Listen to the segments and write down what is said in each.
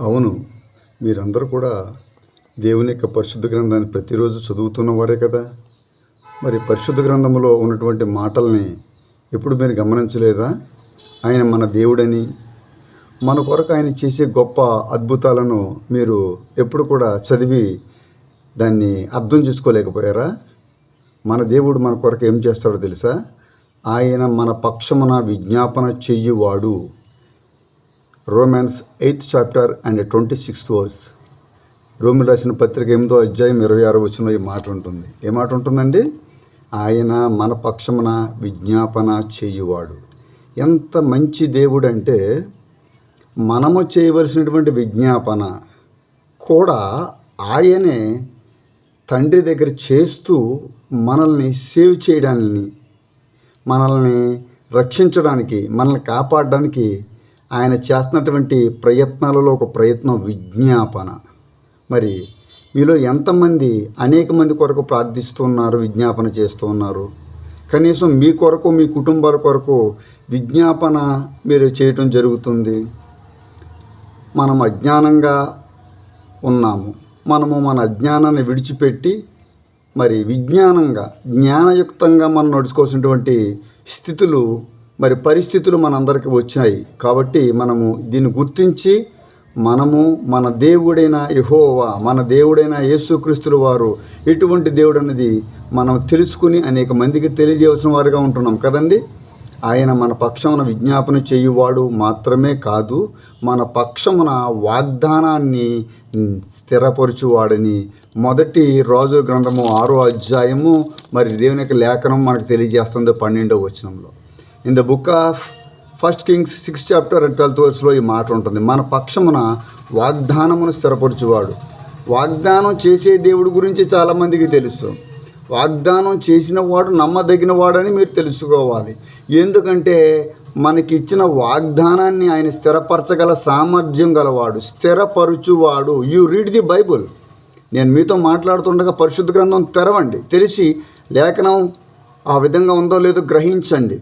అవును. మీరందరూ కూడా దేవుని యొక్క పరిశుద్ధ గ్రంథాన్ని ప్రతిరోజు చదువుతున్న వారే కదా. మరి పరిశుద్ధ గ్రంథంలో ఉన్నటువంటి మాటల్ని ఎప్పుడు మీరు గమనించలేదా? ఆయన మన దేవుడని మన కొరకు ఆయన చేసే గొప్ప అద్భుతాలను మీరు ఎప్పుడు కూడా చదివి దాన్ని అర్థం చేసుకోలేకపోయారా? మన దేవుడు మన కొరకు ఏం చేస్తాడో తెలుసా? ఆయన మన పక్షమున విజ్ఞాపన చెయ్యువాడు Romans eighth chapter and twenty sixth verse రోమి రాసిన పత్రిక ఎనిమిదో అధ్యాయం ఇరవై ఆరో వచ్చిన ఈ మాట ఉంటుంది. ఏ మాట ఉంటుందండి? ఆయన మన పక్షమున విజ్ఞాపన చేయువాడు. ఎంత మంచి దేవుడు అంటే మనము చేయవలసినటువంటి విజ్ఞాపన కూడా ఆయనే తండ్రి దగ్గర చేస్తూ మనల్ని సేవ్ చేయడాన్ని మనల్ని రక్షించడానికి మనల్ని కాపాడడానికి ఆయన చేస్తున్నటువంటి ప్రయత్నాలలో ఒక ప్రయత్నం విజ్ఞాపన. మరి మీలో ఎంతమంది అనేక మంది కొరకు ప్రార్థిస్తున్నారు విజ్ఞాపన చేస్తూ ఉన్నారు. కనీసం మీ కొరకు మీ కుటుంబాల కొరకు విజ్ఞాపన మీరు చేయటం జరుగుతుంది. మనం అజ్ఞానంగా ఉన్నాము. మనము మన అజ్ఞానాన్ని విడిచిపెట్టి మరి విజ్ఞానంగా జ్ఞానయుక్తంగా మనం నడుచుకోవాల్సినటువంటి స్థితులు మరి పరిస్థితులు మనందరికీ వచ్చినాయి. కాబట్టి మనము దీన్ని గుర్తించి మనము మన దేవుడైన యహోవా మన దేవుడైన యేసుక్రీస్తుల వారు ఎటువంటి దేవుడు అన్నది మనం తెలుసుకుని అనేక మందికి తెలియజేయవలసిన వారుగా ఉంటున్నాం కదండి? ఆయన మన పక్షమున విజ్ఞాపన చేయువాడు మాత్రమే కాదు మన పక్షమున వాగ్దానాన్ని స్థిరపరచువాడని మొదటి రోజు గ్రంథము ఆరో అధ్యాయము మరి దేవుని యొక్క లేఖనం మనకు తెలియజేస్తుంది పన్నెండవ వచనంలో. In the book of first kings six chapter and twelfth వర్స్లో ఈ మాట ఉంటుంది. మన పక్షమున వాగ్దానమును స్థిరపరచువాడు. వాగ్దానం చేసే దేవుడి గురించి చాలామందికి తెలుసు. వాగ్దానం చేసిన వాడు నమ్మదగిన వాడని మీరు తెలుసుకోవాలి. ఎందుకంటే మనకి ఇచ్చిన వాగ్దానాన్ని ఆయన స్థిరపరచగల సామర్థ్యం గలవాడు స్థిరపరచువాడు. యు రీడ్ ది బైబుల్ నేను మీతో మాట్లాడుతుండగా పరిశుద్ధ గ్రంథం తెరవండి. తెలిసి లేఖనం ఆ విధంగా ఉందో లేదో గ్రహించండి.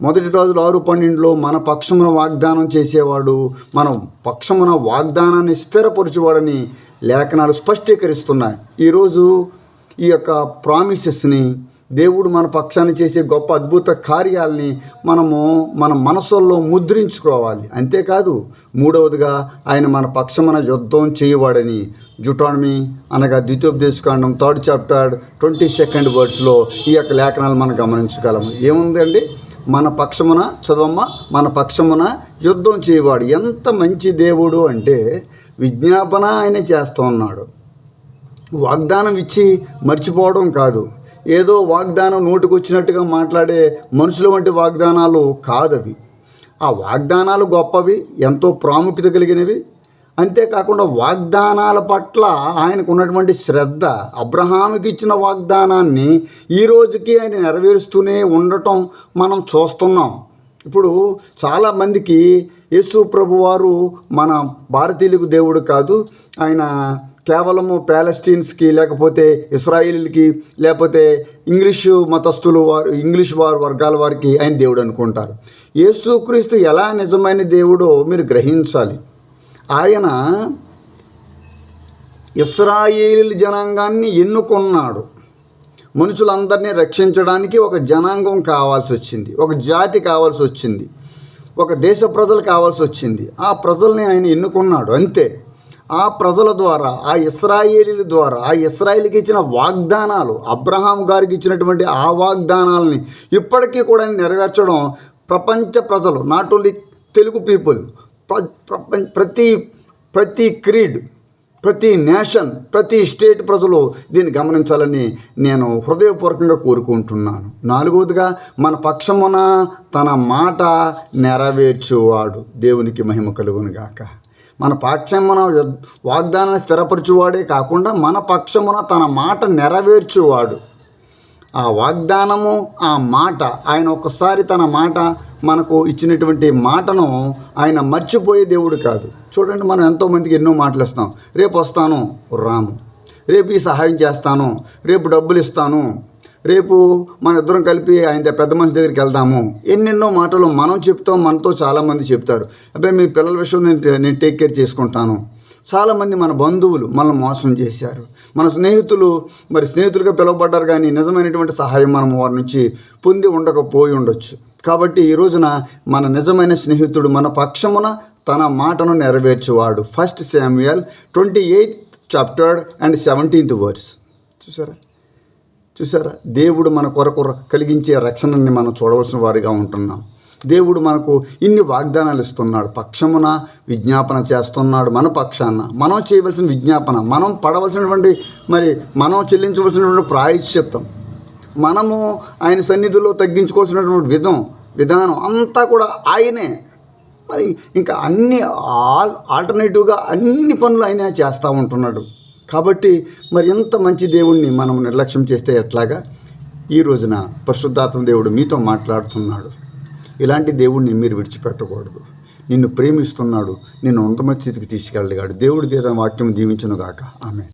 మొదటి రోజులు ఆరు పన్నెండులో మన పక్షమున వాగ్దానం చేసేవాడు మనం పక్షమున వాగ్దానాన్ని స్థిరపరచువాడని లేఖనాలు స్పష్టీకరిస్తున్నాయి. ఈరోజు ఈ యొక్క ప్రామిసెస్ని దేవుడు మన పక్షాన్ని చేసే గొప్ప అద్భుత కార్యాలని మనము మన మనసుల్లో ముద్రించుకోవాలి. అంతేకాదు మూడవదిగా ఆయన మన పక్షమున యుద్ధం చేయవాడని జుటానమీ అనగా ద్వితీయోపదేశకాండం థర్డ్ చాప్టర్ ట్వంటీ సెకండ్ వర్డ్స్లో ఈ యొక్క లేఖనాలు మనం గమనించగలము. ఏముందండి? మన పక్షమున చదవమ్మ మన పక్షమున యుద్ధం చేయవాడు. ఎంత మంచి దేవుడు అంటే విజ్ఞాపన ఆయన చేస్తూ ఉన్నాడు. వాగ్దానం ఇచ్చి మర్చిపోవడం కాదు. ఏదో వాగ్దానం నోటికొచ్చినట్టుగా మాట్లాడే మనుషుల వంటి వాగ్దానాలు కాదవి. ఆ వాగ్దానాలు గొప్పవి ఎంతో ప్రాముఖ్యత కలిగినవి. అంతేకాకుండా వాగ్దానాల పట్ల ఆయనకు ఉన్నటువంటి శ్రద్ధ అబ్రహాముకి ఇచ్చిన వాగ్దానాన్ని ఈ రోజుకి ఆయన నెరవేరుస్తూనే ఉండటం మనం చూస్తున్నాం. ఇప్పుడు చాలామందికి యేసు ప్రభు వారు మన భారతీయులకు దేవుడు కాదు ఆయన కేవలము ప్యాలెస్టీన్స్కి లేకపోతే ఇస్రాయిల్కి లేకపోతే ఇంగ్లీషు మతస్థులు వారు ఇంగ్లీష్ వారు వర్గాల వారికి ఆయన దేవుడు అనుకుంటారు. యేసుక్రీస్తు ఎలా నిజమైన దేవుడో మీరు గ్రహించాలి. ఆయన ఇస్రాయేల్ జనాంగాన్ని ఎన్నుకున్నాడు. మనుషులందరినీ రక్షించడానికి ఒక జనాంగం కావాల్సి వచ్చింది. ఒక జాతి కావాల్సి వచ్చింది. ఒక దేశ ప్రజలు కావాల్సి వచ్చింది. ఆ ప్రజల్ని ఆయన ఎన్నుకున్నాడు. అంతే. ఆ ప్రజల ద్వారా ఆ ఇస్రాయేలీల ద్వారా ఆ ఇస్రాయేల్కి ఇచ్చిన వాగ్దానాలు అబ్రహాం గారికి ఇచ్చినటువంటి ఆ వాగ్దానాలని ఇప్పటికీ కూడా నెరవేర్చడం ప్రపంచ ప్రజలు నాట్ ఓన్లీ తెలుగు పీపుల్ ప్రతి ప్రతి క్రీడ్ ప్రతి నేషన్ ప్రతి స్టేట్ ప్రజలు దీన్ని గమనించాలని నేను హృదయపూర్వకంగా కోరుకుంటున్నాను. నాలుగవదిగా మన పక్షమున తన మాట నెరవేర్చువాడు. దేవునికి మహిమ కలుగునుగాక మన పక్షమున వాగ్దానాన్ని స్థిరపరచువాడే కాకుండా మన పక్షమున తన మాట నెరవేర్చువాడు. ఆ వాగ్దానము ఆ మాట ఆయన ఒక్కసారి తన మాట మనకు ఇచ్చినటువంటి మాటను ఆయన మర్చిపోయే దేవుడు కాదు. చూడండి మనం ఎంతోమందికి ఎన్నో మాటలు ఇస్తాం రేపు వస్తాను రాము. రేపు ఈ సహాయం చేస్తాను. రేపు డబ్బులు ఇస్తాను. రేపు మన ఇద్దరం కలిపి ఆయన పెద్ద మనిషి దగ్గరికి వెళ్దాము. ఎన్నెన్నో మాటలు మనం చెప్తాం మనతో చాలామంది చెప్తారు. అబ్బాయి మీ పిల్లల విషయం నేను నేను టేక్ కేర్ చేసుకుంటాను. చాలామంది మన బంధువులు మనల్ని మోసం చేశారు. మన స్నేహితులు మరి స్నేహితులుగా పిలువబడ్డారు కానీ నిజమైనటువంటి సహాయం మనం వారి నుంచి పొంది ఉండకపోయి ఉండొచ్చు. కాబట్టి ఈ రోజున మన నిజమైన స్నేహితుడు మన పక్షమున తన మాటను నెరవేర్చేవాడు. First Samuel twenty eighth chapter and seventeenth verse చూసారా? చూసారా? దేవుడు మన కొరకు కలిగించే రక్షణని మనం చూడవలసిన వారిగా ఉంటున్నాం. దేవుడు మనకు ఇన్ని వాగ్దానాలు ఇస్తున్నాడు. పక్షమున విజ్ఞాపన చేస్తున్నాడు మన పక్షాన. మనం చేయవలసిన విజ్ఞాపన మనం పడవలసినటువంటి మరి మనం చెల్లించవలసినటువంటి ప్రాయశ్చిత్తం మనము ఆయన సన్నిధిలో తగ్గించుకోవాల్సినటువంటి విధం విధానం అంతా కూడా ఆయనే. మరి ఇంకా అన్ని ఆల్ ఆల్టర్నేటివ్గా అన్ని పనులు ఆయన చేస్తూ ఉంటున్నాడు. కాబట్టి మరి ఎంత మంచి దేవుణ్ణి మనం నిర్లక్ష్యం చేస్తే ఎట్లాగా? ఈ రోజున పరిశుద్ధాత్మ దేవుడు మీతో మాట్లాడుతున్నాడు. ఇలాంటి దేవుణ్ణి మీరు విడిచిపెట్టకూడదు. నిన్ను ప్రేమిస్తున్నాడు. నిన్ను ఉన్నతమ స్థితికి తీసుకెళ్ళగాడు దేవుడి దేవ వాక్యం దీవించును గాక ఆమె